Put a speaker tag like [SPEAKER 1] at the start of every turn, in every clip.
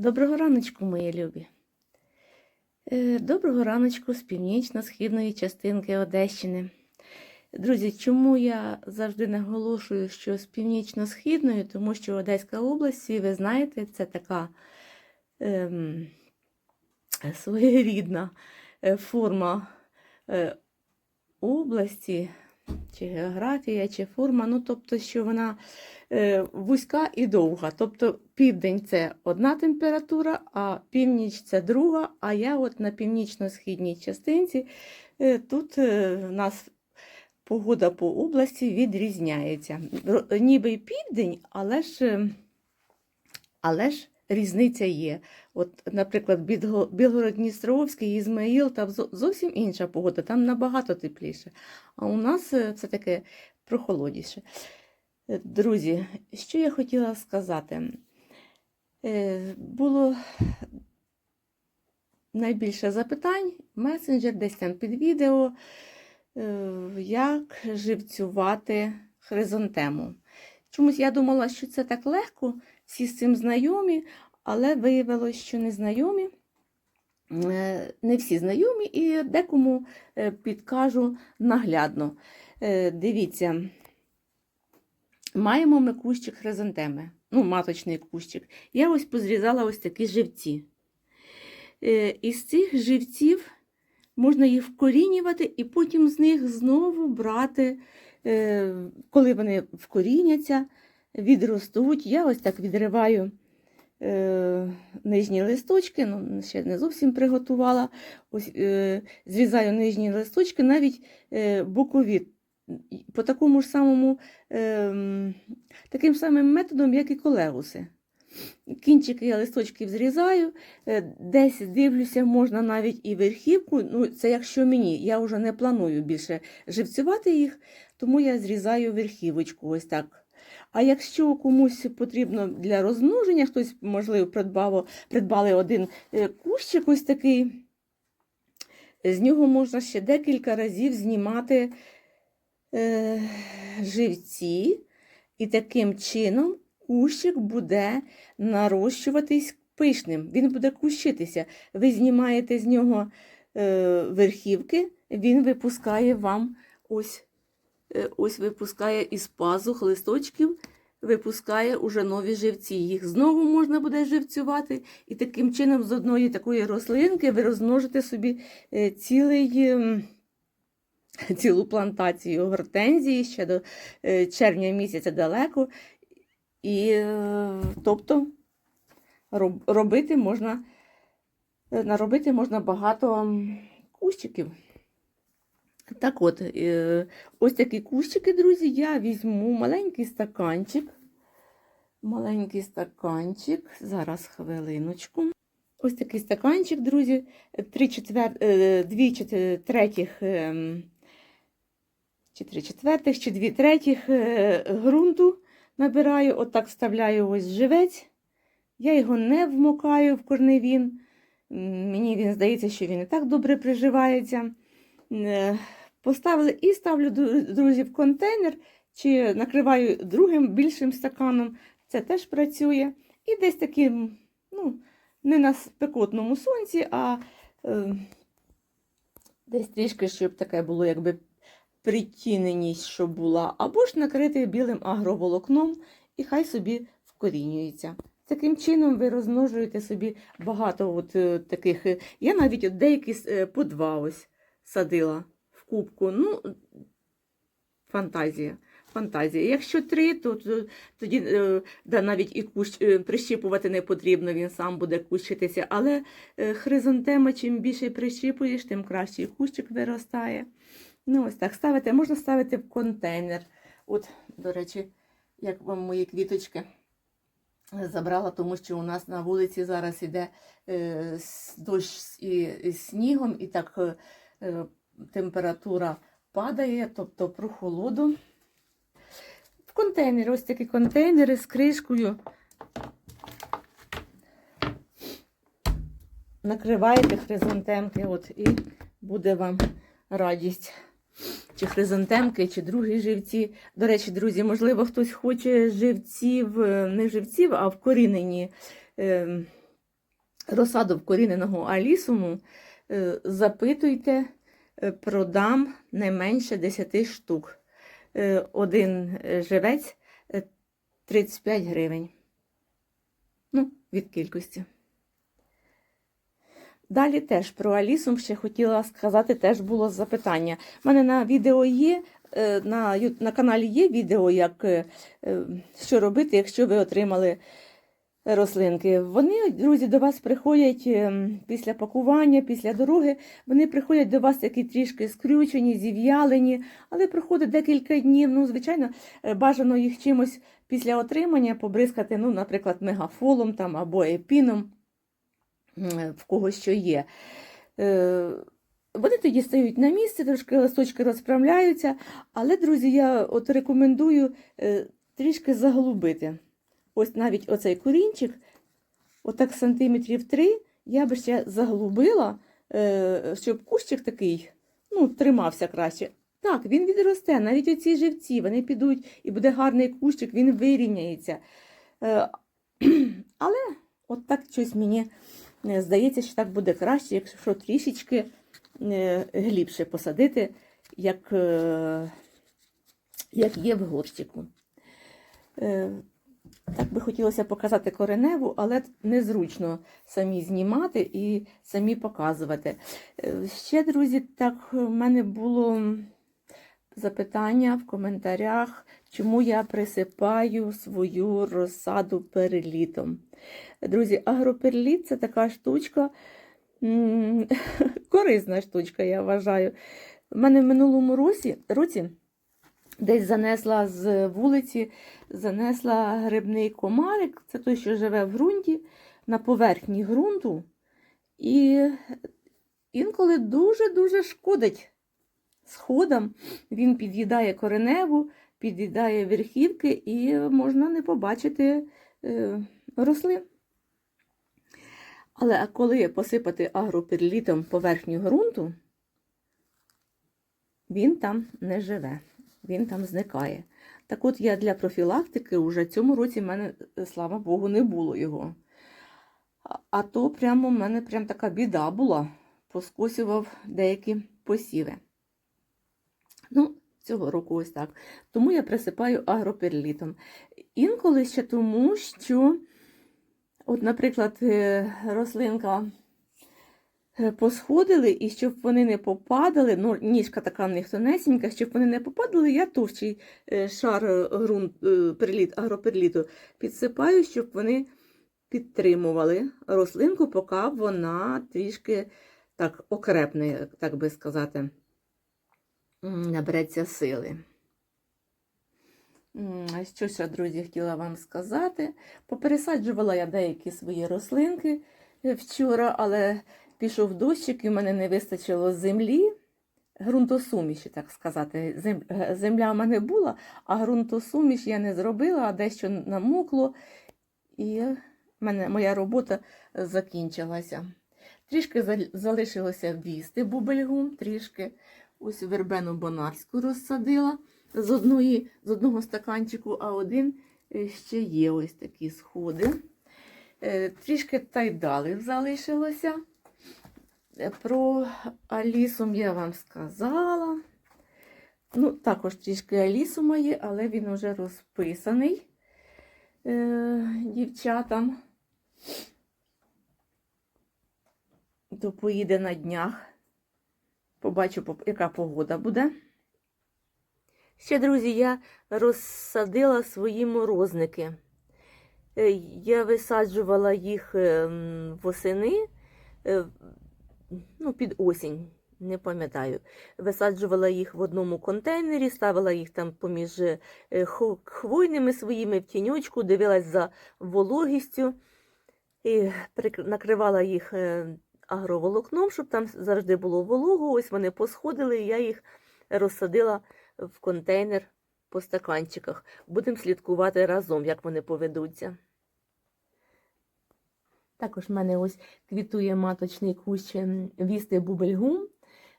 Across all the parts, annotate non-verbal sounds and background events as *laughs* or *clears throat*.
[SPEAKER 1] Доброго раночку, мої любі. Е, Доброго раночку з північно-східної частинки Одещини. Друзі, чому я завжди наголошую, що з північно-східної, тому що Одеська область, ви знаєте, це така ем, своєрідна е, форма е, області, чи географія, чи форма, ну тобто, що вона е, вузька і довга. Тобто південь це одна температура, а північ це друга. А я от на північно-східній частинці е, тут е, в нас погода по області відрізняється. Ніби й південь, але ж, але ж різниця є. От, наприклад, Білгород-Дністровський, Ізмаїл, там зовсім інша погода, там набагато тепліше. А у нас е, все таке прохолодніше. Е, Друзі, що я хотіла сказати? Е, Було найбільше запитань, месенджер, десь там під відео, як живцювати хризантему. Чомусь я думала, що це так легко, всі з цим знайомі, але виявилось, що не знайомі. Е, Не всі знайомі, і декому е, підкажу наглядно. Е, Дивіться, маємо ми кущик хризантеми, ну, маточний кущик. Я ось позрізала ось такі живці. Із цих живців можна їх вкорінювати і потім з них знову брати, коли вони вкоріняться, відростуть. Я ось так відриваю е, нижні листочки, ну, ще не зовсім приготувала. Ось, е, зрізаю нижні листочки, навіть е, бокові. По такому ж самому, е, таким самим методом, як і колегуси. Кінчики я листочків зрізаю, е, десь дивлюся, можна навіть і верхівку. Ну, це якщо мені, я вже не планую більше живцювати їх, тому я зрізаю верхівочку ось так. А якщо комусь потрібно для розмноження, хтось, можливо, придбало, придбали один е, кущик ось такий, з нього можна ще декілька разів знімати е, живці, і таким чином кущик буде нарощуватись пишним, він буде кущитися. Ви знімаєте з нього е, верхівки, він випускає вам ось, ось випускає із пазух листочків, випускає уже нові живці. Їх знову можна буде живцювати, і таким чином з одної такої рослинки ви розмножите собі е, цілий. ем, Цілу плантацію гортензії ще до е, червня місяця далеко. І, е, тобто, робити можна, е, наробити можна багато кущиків. Так от, е, ось такі кущики, друзі, я візьму маленький стаканчик. Маленький стаканчик. Зараз хвилиночку. Ось такий стаканчик, друзі, 3 четвер... 2 третіх ем, чи 3 четвертих, чи 2 третіх е, ґрунту набираю, отак вставляю ось живець. Я його не вмокаю в корневін. Мені він здається, що він і так добре приживається. Поставили і ставлю, дру- друзі, в контейнер, чи накриваю другим більшим стаканом. Це теж працює. І десь таким, ну, не на спекотному сонці, а е, десь трішки, щоб таке було, якби притіненість, щоб була, або ж накрити білим агроволокном, і хай собі вкорінюється. Таким чином ви розмножуєте собі багато от е, таких. е, Я навіть от деякі е, по два ось садила кубку. Ну, фантазія. Фантазія. Якщо три, то, то тоді е, да, навіть і кущ е, прищіпувати не потрібно, він сам буде кущитися. Але е, хризантема, чим більше прищіпуєш, тим краще і кущик виростає. Ну, ось так ставити. Можна ставити в контейнер. От, до речі, як вам мої квіточки забрала, тому що у нас на вулиці зараз іде дощ і, і снігом, і так температура падає, тобто прохолоду. В контейнері, ось такі контейнери з кришкою. Накриваєте хризантемки, от, і буде вам радість. Чи хризантемки, чи другі живці. До речі, друзі, можливо, хтось хоче живців, е, не живців, а вкорінені е, розсаду вкоріненого алісуму, е, запитуйте, продам не менше 10 штук. Е, Один е, живець е, 35 гривень. Ну, від кількості. Далі теж про Алісум ще хотіла сказати, теж було запитання. У мене на відео є, е, на, на каналі є відео, як, е, е, що робити, якщо ви отримали рослинки. Вони, друзі, до вас приходять е, після пакування, після дороги. Вони приходять до вас такі трішки скрючені, зів'ялені, але проходить декілька днів. Ну, звичайно, е, бажано їх чимось після отримання побризкати, ну, наприклад, мегафолом там, або епіном, в кого що є. Е, Вони тоді стають на місце, трошки листочки розправляються, але, друзі, я от рекомендую е, трішки заглубити. Ось навіть оцей корінчик, отак сантиметрів 3, я би ще заглубила, е, щоб кущик такий ну, тримався краще. Так, він відросте, навіть оці живці, вони підуть, і буде гарний кущик, він вирівняється. Е, *clears throat* Але от так щось мені е, здається, що так буде краще, якщо трішечки глибше посадити, як, як є в горщику. Е, Так би хотілося показати кореневу, але незручно самі знімати і самі показувати. Е, Ще, друзі, так в мене було запитання в коментарях, чому я присипаю свою розсаду перелітом. Друзі, агроперліт це така штучка, *laughs* корисна штучка, я вважаю. У мене в минулому році десь занесла з вулиці, занесла грибний комарик, це той, що живе в ґрунті, на поверхні ґрунту. І інколи дуже-дуже шкодить сходам. Він під'їдає кореневу, під'їдає верхівки і можна не побачити е, рослин. Але коли посипати агроперлітом поверхню ґрунту, він там не живе, він там зникає. Так от я для профілактики уже цьому році в мене, е, слава Богу, не було його. А- то прямо в мене прям така біда була, поскосював деякі посіви. Ну, цього року ось так. Тому я присипаю агроперлітом. Інколи ще тому, що, от, наприклад, е, рослинка посходили, і щоб вони не попадали, ну, ніжка така в них тонесенька, щоб вони не попадали, я товщий е, шар е, ґрунт, е, агроперліту підсипаю, щоб вони підтримували рослинку, поки вона трішки так окрепне, так би сказати, набереться сили. Що ще, друзі, хотіла вам сказати. Попересаджувала я деякі свої рослинки е, вчора, але пішов дощик і в мене не вистачило землі, ґрунтосуміші, так сказати. Зем- Земля в мене була, а ґрунтосуміш я не зробила, а дещо намокло, і мене моя робота закінчилася. Трішки зал- залишилося вісти бубельгум, трішки ось вербену бонарську розсадила з, одної, з одного стаканчику, а один е, ще є ось такі сходи. Е, Трішки тайдалів залишилося. Про Алісум я вам сказала. Ну, також трішки Алісума є, але він вже розписаний е, дівчатам. То поїде на днях. Побачу, яка погода буде. Ще, друзі, я розсадила свої морозники. Е, Я висаджувала їх е, восени, е, ну, під осінь, не пам'ятаю. Висаджувала їх в одному контейнері, ставила їх там поміж е, хвойними своїми в тіньочку, дивилась за вологістю і накривала їх е, агроволокном, щоб там завжди було волого. Ось вони посходили, і я їх розсадила в контейнер по стаканчиках. Будемо слідкувати разом, як вони поведуться. Також в мене ось квітує маточний кущ ем, вісти бубельгум.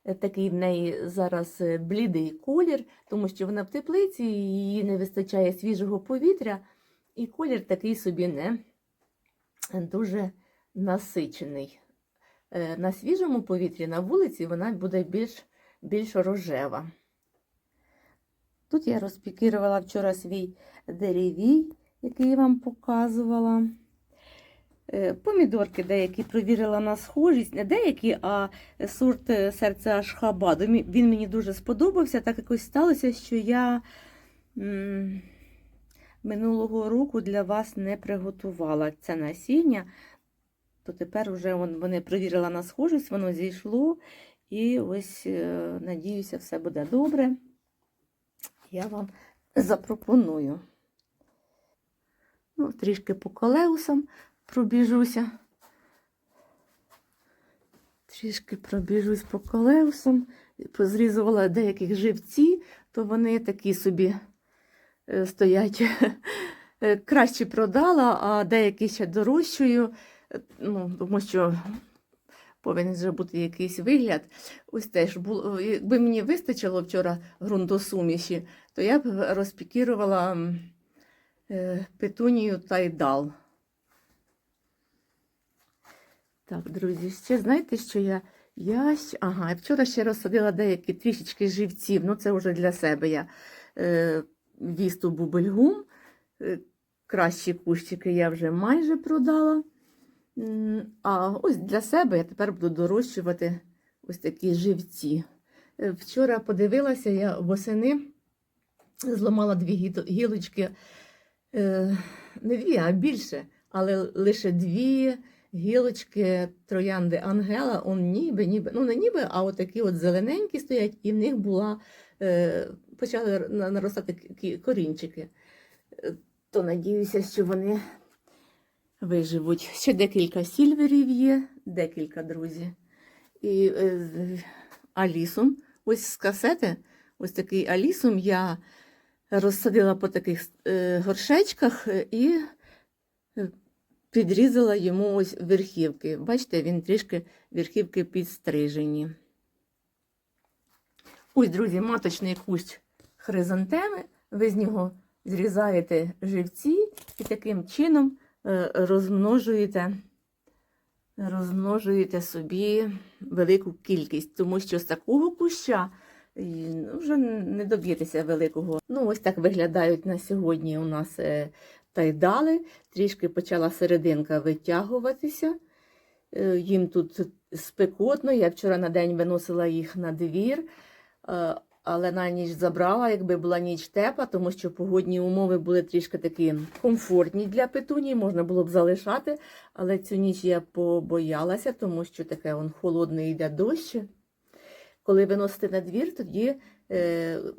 [SPEAKER 1] Е, Такий в неї зараз е, блідий колір, тому що вона в теплиці, їй не вистачає свіжого повітря, і колір такий собі не дуже насичений. Е, На свіжому повітрі на вулиці вона буде більш, більш рожева. Тут я розпікірувала вчора свій деревій, який я вам показувала. Е, Помідорки деякі провірила на схожість, не деякі, а сорт е, серця Ашхабаду. Він мені дуже сподобався. Так якось сталося, що я м, минулого року для вас не приготувала це насіння. То тепер вже вони провірила на схожість, воно зійшло. І ось, е, надіюся, все буде добре. Я вам запропоную. Ну, трішки по колеусам пробіжуся. Трішки пробіжусь по колеусам. Позрізувала деяких живці, то вони такі собі е, стоять. Е, Краще продала, а деякі ще дорощую, е, ну, тому що повинен вже бути якийсь вигляд. Ось теж якби мені вистачило вчора ґрунтосуміші, то я б розпікірувала м, е, петунію тайдал. Так, друзі, ще знаєте, що я. Я ага, вчора ще розсадила деякі трішечки живців. Ну, це вже для себе я е, вісту бубельгум. Е, кращі кущики я вже майже продала. А ось для себе я тепер буду дорощувати ось такі живці. Е, Вчора подивилася, я восени зламала дві гілочки, е, не дві, а більше, але лише дві гілочки троянди Ангела, он ніби, ніби, ну не ніби, а от такі от зелененькі стоять, і в них була, е, почали наростати корінчики. Е, То надіюся, що вони виживуть. Ще декілька сільверів є, декілька, друзі. І е, алісум, ось з касети, ось такий алісум я розсадила по таких е, горшечках е, і підрізала йому ось верхівки. Бачите, він трішки верхівки підстрижені. Ось, друзі, маточний кущ хризантеми. Ви з нього зрізаєте живці і таким чином е, розмножуєте, розмножуєте собі велику кількість, тому що з такого куща ну, вже не доб'єтеся великого. Ну, ось так виглядають на сьогодні у нас е, тайдали. Трішки почала серединка витягуватися. Е, Їм тут спекотно. Я вчора на день виносила їх на двір, е, але на ніч забрала, якби була ніч тепла, тому що погодні умови були трішки такі комфортні для петунії, можна було б залишати. Але цю ніч я побоялася, тому що таке он холодний йде дощ. Коли виносите на двір, тоді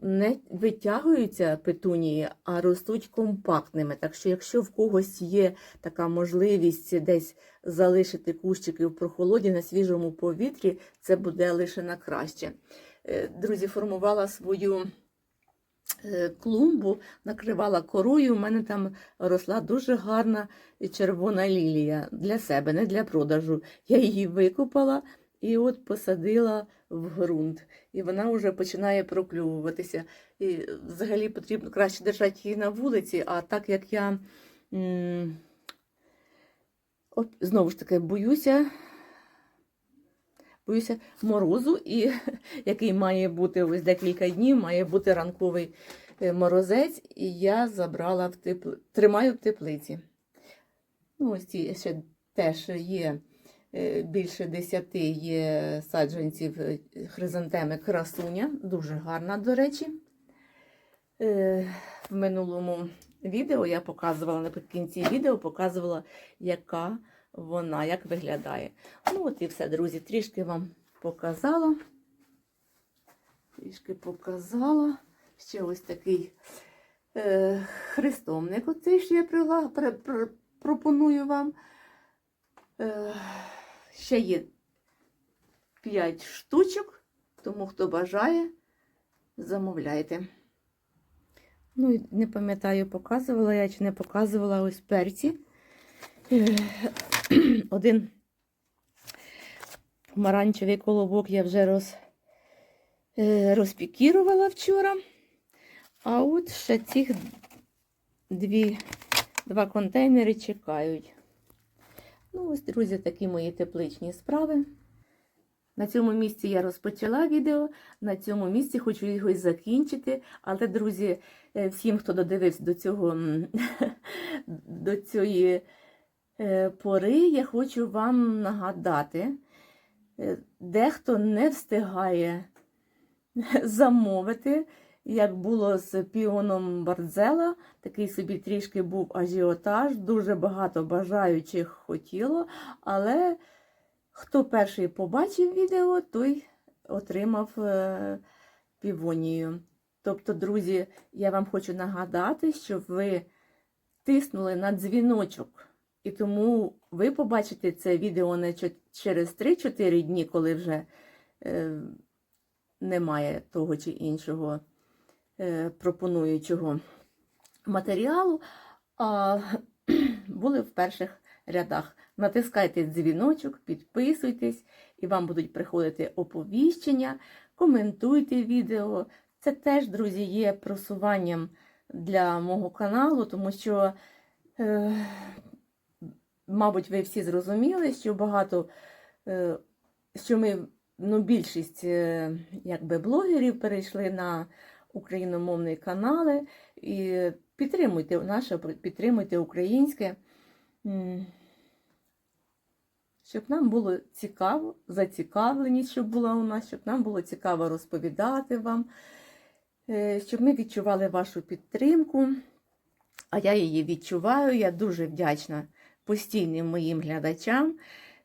[SPEAKER 1] не витягуються петунії, а ростуть компактними. Так що, якщо в когось є така можливість десь залишити кущики в прохолоді на свіжому повітрі, це буде лише на краще. Е, Друзі, формувала свою е, клумбу, накривала корою. У мене там росла дуже гарна червона лілія для себе, не для продажу. Я її викопала і от посадила в ґрунт. І вона вже починає проклювуватися. І взагалі потрібно краще держати її на вулиці, а так як я знову ж таки боюся. Боюся морозу, і *laughs* який має бути ось декілька днів, має бути ранковий е, морозець, і я забрала в тепл... тримаю в теплиці. Ну, ось ці ще теж є е, більше десяти є саджанців е, хризантеми красуня, дуже гарна, до речі. Е, В минулому відео я показувала наприкінці відео, показувала, яка вона, як виглядає. Ну, от і все, друзі, трішки вам показала. Трішки показала. Ще ось такий е, хрестомник. Оцей ж я пропоную вам. Е, ще є 5 штучок, тому хто бажає, замовляйте. Ну, не пам'ятаю, показувала я чи не показувала ось перці. Один помаранчевий колобок я вже роз, е, розпікірувала вчора. А от ще цих дві, два контейнери чекають. Ну, ось, друзі, такі мої тепличні справи. На цьому місці я розпочала відео, на цьому місці хочу його і закінчити. Але, друзі, е, всім, хто додивився до цього *laughs* до цієї е, пори, я хочу вам нагадати, е, дехто не встигає *laughs* замовити, як було з піоном Бардзела. Такий собі трішки був ажіотаж, дуже багато бажаючих хотіло, але хто перший побачив відео, той отримав е, півонію. Тобто, друзі, я вам хочу нагадати, що ви тиснули на дзвіночок, і тому ви побачите це відео не через 3-4 дні, коли вже е, немає того чи іншого пропонуючого матеріалу, а *clears throat* були в перших рядах. Натискайте дзвіночок, підписуйтесь, і вам будуть приходити оповіщення, коментуйте відео. Це теж, друзі, є просуванням для мого каналу, тому що, е, мабуть, ви всі зрозуміли, що багато, е, що ми, ну, більшість е, якби, блогерів перейшли на україномовні канали. І підтримуйте наше, підтримуйте українське. Щоб нам було цікаво, зацікавленість, щоб була у нас, щоб нам було цікаво розповідати вам, е, щоб ми відчували вашу підтримку. А я її відчуваю. Я дуже вдячна постійним моїм глядачам,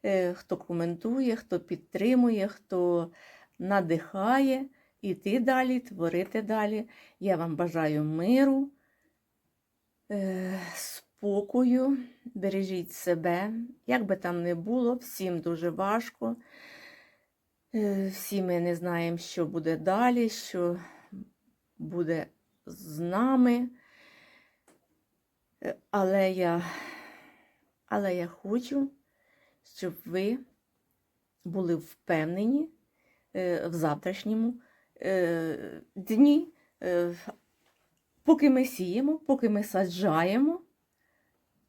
[SPEAKER 1] е, хто коментує, хто підтримує, хто надихає іти далі, творити далі. Я вам бажаю миру, е, спокою, бережіть себе, як би там не було, всім дуже важко. Е, Всі ми не знаємо, що буде далі, що буде з нами. Е, Але я, але я хочу, щоб ви були впевнені в завтрашньому дні, е, поки ми сіємо, поки ми саджаємо,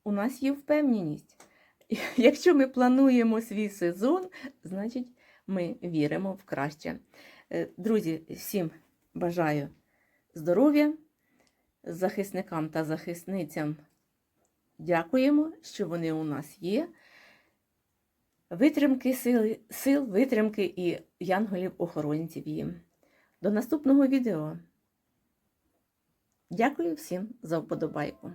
[SPEAKER 1] у нас є впевненість. *laughs* Якщо ми плануємо свій сезон, значить ми віримо в краще. Е, Друзі, всім бажаю здоров'я, захисникам та захисницям дякуємо, що вони у нас є. Витримки сили, сил, витримки і янголів-охоронців їм. До наступного відео. Дякую всім за вподобайку.